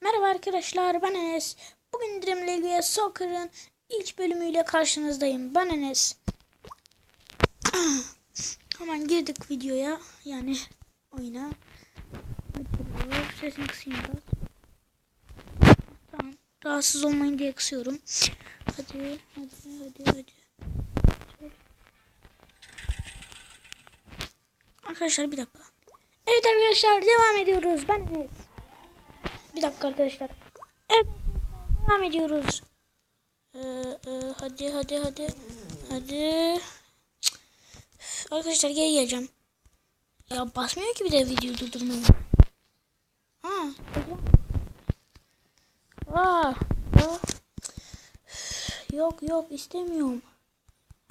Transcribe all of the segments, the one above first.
Merhaba arkadaşlar ben Enes. Bugün Dream League Soccer'ın ilk bölümüyle karşınızdayım. Ben Enes. Hemen girdik videoya. Yani oyuna. Sesini kısayım biraz. Tamam. Rahatsız olmayın diye kısıyorum. Hadi hadi hadi hadi. Arkadaşlar bir dakika. Evet arkadaşlar devam ediyoruz. Ben Enes. Bir dakika arkadaşlar. Evet. Devam ediyoruz. Ee, e, hadi hadi hadi. Hadi. Üf, Arkadaşlar geri geleceğim. Ya basmıyor ki bir de video durdurmayı. Ha. Aa. ya. Üf, Yok yok istemiyorum.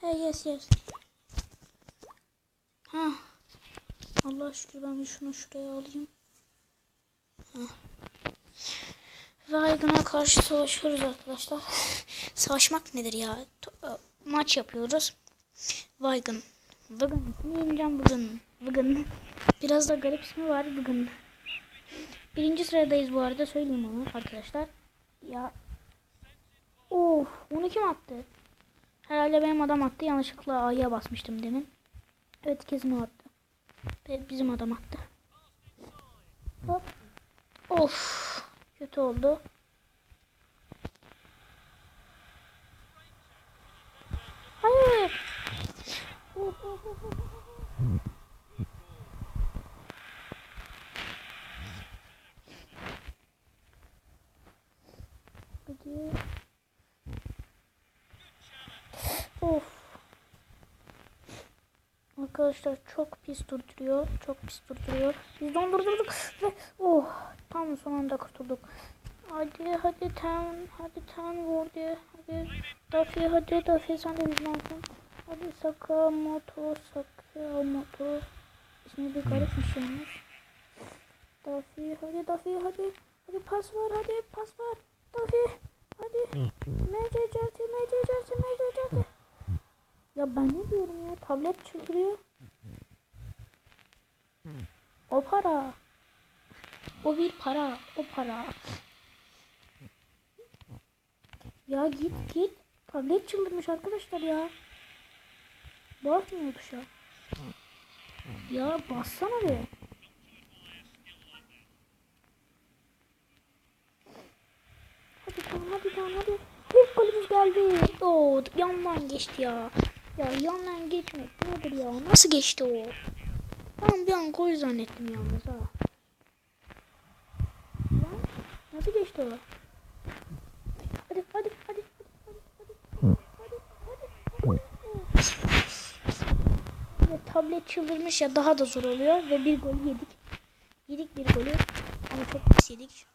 Hey yes yes. Ha. Allah şükür ben şunu şuraya alayım. Ve Aygın'a karşı savaşıyoruz arkadaşlar. Savaşmak nedir ya? E, maç yapıyoruz. Vaygın. Vıgın. Ne yeneceğim Vıgın? Vıgın. Biraz da garip ismi var Vıgın. Birinci sıradayız bu arada söyleyeyim onu arkadaşlar. Ya. Of onu kim attı? Herhalde benim adam attı. Yanlışlıkla A'ya basmıştım demin. Evet kesin o attı. Bizim adam attı. Hop. Of. Kötü oldu. Hayır. Of, of, of, of. Hadi. Of. Arkadaşlar çok pis durduruyor. Çok pis durduruyor. Biz dondurduk ve oh tam son anda kurtulduk. Hadi hadi ten hadi ten vurdu. Hadi Dafi hadi Dafi sen de bizdensin. Hadi Sakamoto Sakamoto. İsmi bir garipmiş yalnız. Dafi hadi Dafi hadi. Hadi pas var hadi pas var. Dafi hadi. Mece Certi Mece Certi Mece Certi. Ya ben ne diyorum ya tablet çıldırıyor. O para. O bir para. O para. Ya git git. Tablet çıldırmış arkadaşlar ya. Basmıyor tuşa. Ya bassana be. Hadi tamam hadi tamam hadi. İlk golümüz geldi. Oo yandan geçti ya. Ya yandan geçmek nedir ya? Nasıl geçti o? Ben bir an gol zannettim yalnız ha. Lan, nasıl geçti o? Hadi hadi hadi. Ve tablet çıldırmış ya daha da zor oluyor ve bir gol yedik. Yedik bir golü ama çok pis yedik.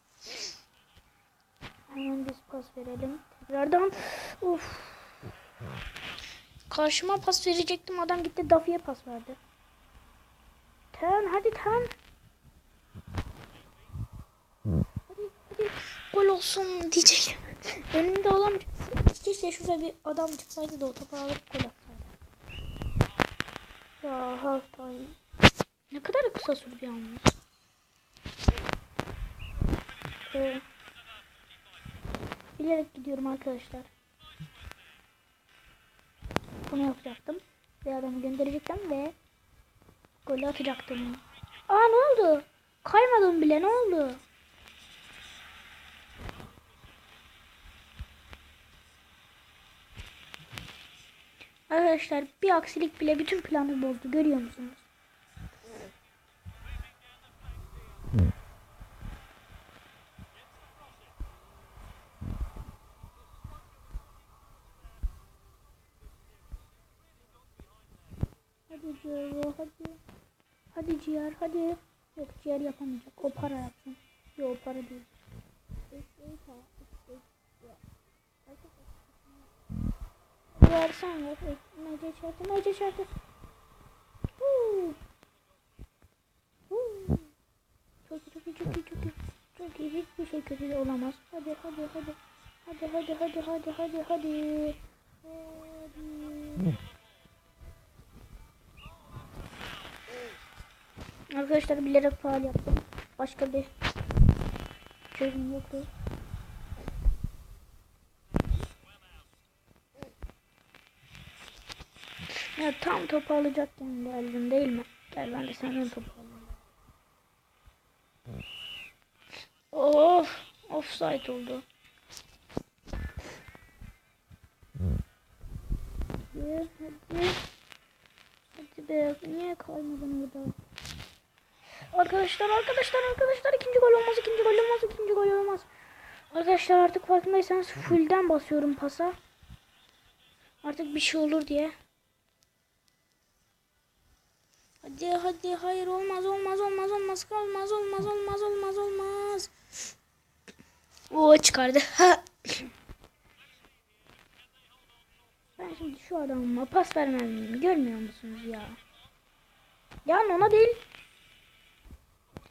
Hemen biz pas verelim. Tekrardan. Uf. Karşıma pas verecektim. Adam gitti Dafi'ye pas verdi. Ten hadi ten. Hadi hadi gol olsun diyecek. Önümde olan keşke şurada bir adam çıksaydı da o topu alıp gol atsaydı. Ya time. Ne kadar kısa sürdü yalnız. Ee, bilerek gidiyorum arkadaşlar. Bunu yapacaktım. Bir adamı gönderecektim ve golü atacaktım. Aa ne oldu? Kaymadım bile ne oldu? Arkadaşlar bir aksilik bile bütün planı bozdu. Görüyor musunuz? Hadi ciğer hadi. Hadi ciğer hadi. Yok ciğer yapamayacak. O para yapsın. Yok o para değil. Ciğer sen yap. Mece çarptı. Mece çarptı. Çok iyi çok iyi çok iyi çok iyi. Çok iyi hiçbir şey kötü olamaz. Hadi hadi. Hadi hadi hadi hadi hadi hadi. Hadi. Arkadaşlar bilerek faal yaptım. Başka bir Çözüm yoktu. Ya tam topu alacakken geldin değil mi? Gel ben de senden topu alayım. Of, offside oldu. Hadi, hadi. Hadi be, niye kaymadın burada? Arkadaşlar, arkadaşlar, arkadaşlar ikinci gol olmaz, ikinci gol olmaz, ikinci gol olmaz. Arkadaşlar artık farkındaysanız fullden basıyorum pasa. Artık bir şey olur diye. Hadi hadi hayır olmaz olmaz olmaz olmaz olmaz olmaz olmaz olmaz olmaz. Oo çıkardı. ben şimdi şu adamıma pas vermez miyim? Görmüyor musunuz ya? Yani ona değil.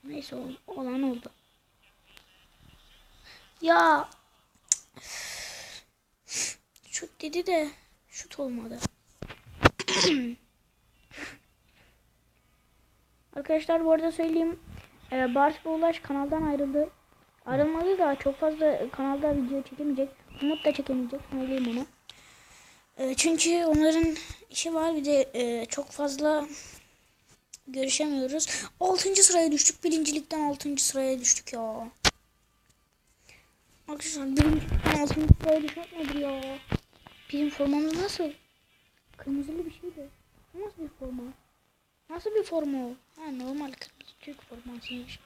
Neyse ol- olan oldu. Ya şut dedi de şut olmadı. Arkadaşlar bu arada söyleyeyim. E, Bars Boğulaş kanaldan ayrıldı. Ayrılmadı da çok fazla kanalda video çekemeyecek. Umut da çekemeyecek. Söyleyeyim onu. E, çünkü onların işi var. Bir de e, çok fazla görüşemiyoruz. 6. sıraya düştük. Birincilikten 6. sıraya düştük ya. Arkadaşlar birincilikten 6. sıraya düşmek nedir ya? Bizim formamız nasıl? Kırmızılı bir şeydi. Nasıl bir forma? Nasıl bir forma o? Ha normal kırmızı Türk formasıymış.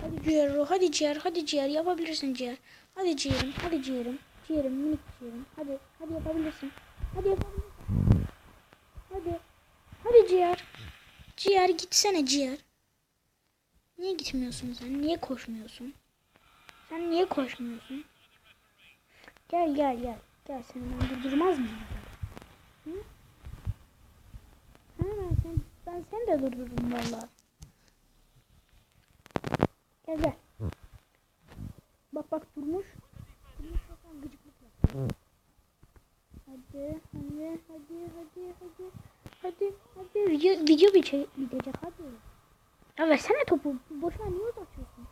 Hadi ciğer, hadi ciğer, hadi ciğer yapabilirsin ciğer. Hadi ciğerim, hadi ciğerim. Ciğerim, minik ciğerim. Hadi, hadi yapabilirsin. Hadi yapabilirsin. Hadi. Hadi ciğer. Ciğer gitsene ciğer. Niye gitmiyorsun sen? Niye koşmuyorsun? Sen niye koşmuyorsun? Gel gel gel. Gel seni ben durdurmaz mıyım? Hı? Ha, ben, sen, ben seni de durdururum valla. Gel gel. Bak bak durmuş. Durmuş bakalım gıcıklık yapıyor. Hadi hadi hadi hadi hadi. Video, video bir şey bitecek hadi. Ya versene topu. Boşuna niye uzatıyorsun?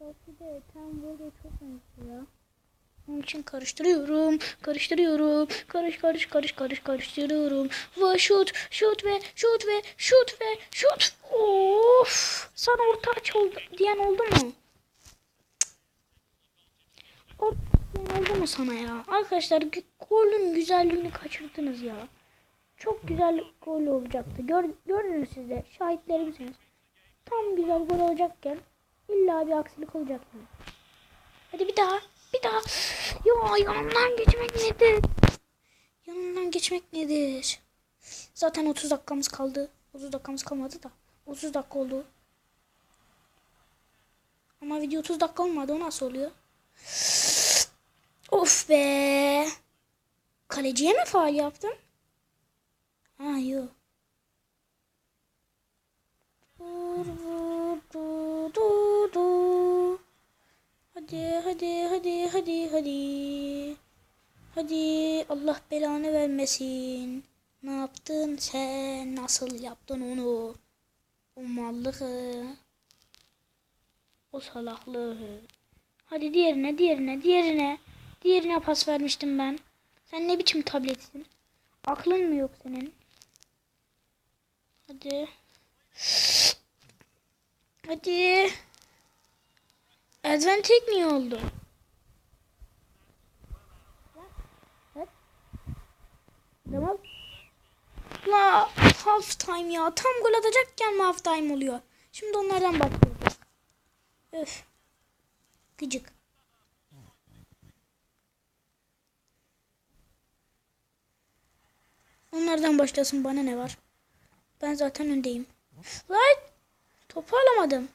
Belki de tam böyle çok benziyor. Onun için karıştırıyorum, karıştırıyorum, karış karış karış karış karıştırıyorum. Ve şut, şut ve şut ve şut ve şut. Of! Sana orta aç oldu diyen oldu mu? Diyen oldu mu sana ya? Arkadaşlar golün güzelliğini kaçırdınız ya. Çok güzel gol olacaktı. Gör, gördünüz siz de. Şahitlerimsiniz. Tam güzel gol olacakken illa bir aksilik olacaktı. Hadi bir daha. Bir daha. Ya yanından geçmek nedir? Yanından geçmek nedir? Zaten 30 dakikamız kaldı. 30 dakikamız kalmadı da. 30 dakika oldu. Ama video 30 dakika olmadı. O nasıl oluyor? Of be. Kaleciye mi faal yaptım? Ha yok. Vur, vur, du, du, du. Hadi hadi hadi hadi hadi. Hadi Allah belanı vermesin. Ne yaptın sen? Nasıl yaptın onu? O mallığı. O salaklığı. Hadi diğerine diğerine diğerine. Diğerine pas vermiştim ben. Sen ne biçim tabletsin? Aklın mı yok senin? Hadi. Hadi. Eldiven tek niye oldu? Tamam. La half time ya. Tam gol atacakken half time oluyor? Şimdi onlardan başlayacak. Öf. Gıcık. Onlardan başlasın bana ne var? Ben zaten öndeyim. Lan topu alamadım.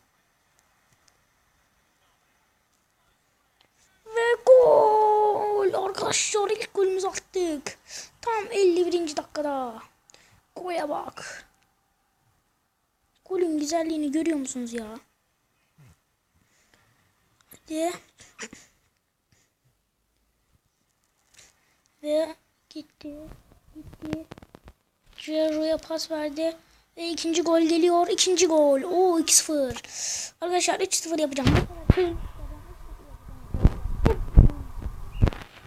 Ve gol! Arkadaşlar ilk golümüzü attık. Tam 51. dakikada. Goya bak. Golün güzelliğini görüyor musunuz ya? Hadi. Ve gitti. Gitti. Giro'ya pas verdi. Ve ikinci gol geliyor. İkinci gol. Oo 2-0. Arkadaşlar 3-0 yapacağım.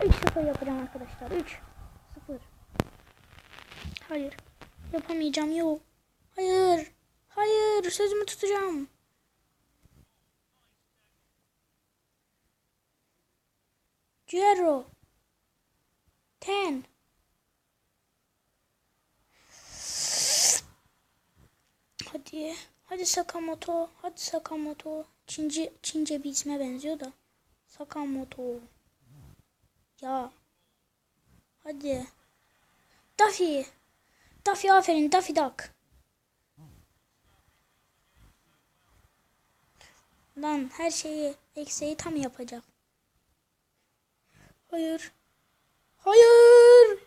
3-0 yapacağım arkadaşlar. 3 0 Hayır. Yapamayacağım. Yok. Hayır. Hayır. Sözümü tutacağım. Zero. Ten. Hadi. Hadi Sakamoto. Hadi Sakamoto. Çince, Çince bir isme benziyor da. Sakamoto. Ya. Hadi. Duffy. Duffy aferin. Duffy Duck. Lan her şeyi eksiği tam yapacak. Hayır. Hayır.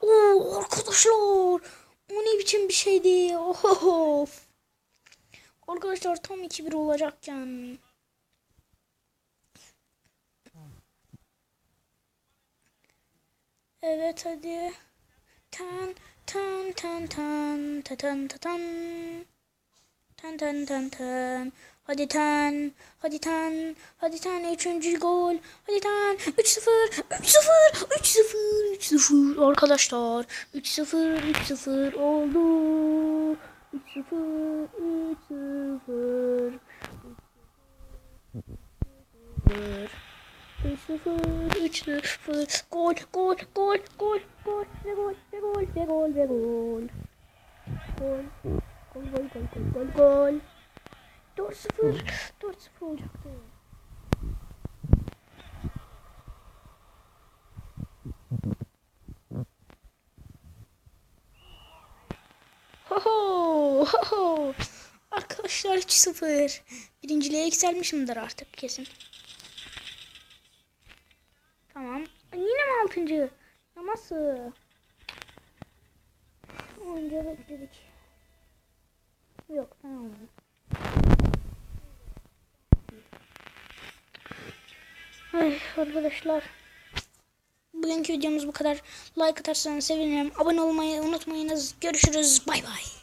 Oo arkadaşlar. O ne biçim bir şeydi. Of. Arkadaşlar tam 2-1 olacakken. Evet hadi. Tan tan tan tan ta tan ta tan. Tan tan tan tan. Hadi tan. Hadi tan. Hadi tan. Üçüncü gol. Hadi tan. 3-0. 3-0. 3-0. 3-0. Arkadaşlar. 3-0. 3-0 oldu. 3-0. 3-0. 3-0. 3-0. Gol. Gol. Gol. Gol. Gol. Ve gol. Ve gol. Ve gol. Ve gol. Gol. Gol. Gol. Gol. Gol. Gol. Gol. 4-0. 4-0 olacaktı. Ho ho ho ho. Arkadaşlar 3-0. Birinciliğe yükselmişimdir artık kesin. Tamam. Yine mi altıncı? Ya nasıl? Önce bekledik. Yok tamam. Ay arkadaşlar. Bugünkü videomuz bu kadar. Like atarsanız sevinirim. Abone olmayı unutmayınız. Görüşürüz. Bay bay.